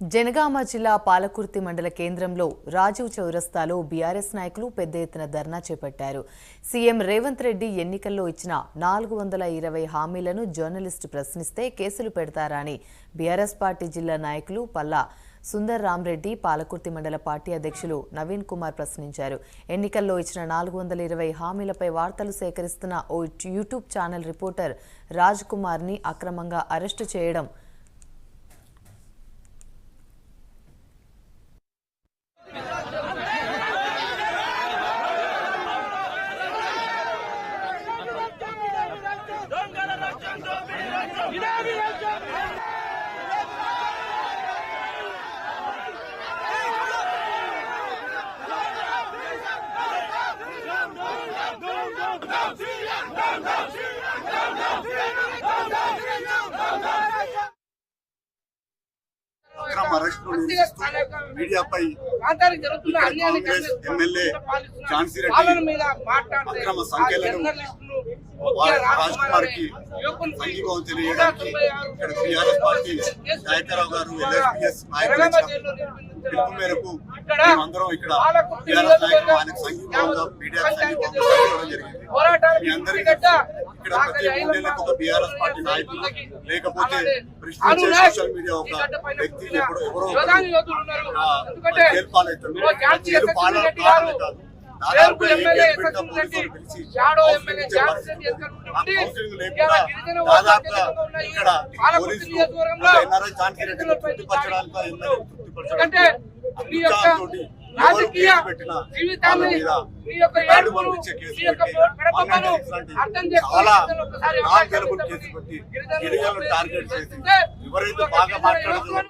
జనగామ జిల్లా పాలకుర్తి మండల కేంద్రంలో రాజీవ్ చౌరస్తాలో బీఆర్ఎస్ నాయకులు పెద్ద ఎత్తున ధర్నా చేపట్టారు. సీఎం రేవంత్ రెడ్డి ఎన్నికల్లో ఇచ్చిన నాలుగు వందల ఇరవై హామీలను జర్నలిస్టు ప్రశ్నిస్తే కేసులు పెడతారా అని బీఆర్ఎస్ పార్టీ జిల్లా నాయకులు పల్లా సుందర్ రామ్రెడ్డి పాలకుర్తి మండల పార్టీ అధ్యక్షులు నవీన్ కుమార్ ప్రశ్నించారు. ఎన్నికల్లో ఇచ్చిన నాలుగు వందల ఇరవై హామీలపై వార్తలు సేకరిస్తున్న ఓ యూట్యూబ్ ఛానల్ రిపోర్టర్ రాజ్ కుమార్ని అక్రమంగా అరెస్టు చేయడం అరెస్టులు మీడియాపై కాంగ్రెస్ ఎమ్మెల్యే ఝాన్సీ రెడ్డి అక్రమ సంఖ్యలను రాజ్ కుమార్కి తెలియడానికి ఇక్కడ పార్టీ నాయకరావు గారు ఎల్ఎస్పీఎస్ నాయకులు పిలుపు మేరకు మేమందరం ఇక్కడ మీడియా జరిగింది. మీ అందరికీ ఇక్కడ ప్రతి ఒక బీఆర్ఎస్ పార్టీ నాయకులు లేకపోతే సోషల్ మీడియా ఒక వ్యక్తి ఎప్పుడో ఎవరో ఎస్ఎస్ పాలన కాదు. దాదాపు రెడ్డి. రెడ్డి ఇక్కడ పోలీసులు ఎన్ఆర్ఐ ఝాన్సీ రెడ్డిని తృప్తిపరచడానికి ఎమ్మెల్యే రాజకీయ జీవితాన్ని మీ యొక్క మీ యొక్క అర్థం టార్గెట్ చేసి ఎవరైతే బాగా మాట్లాడుతున్నారో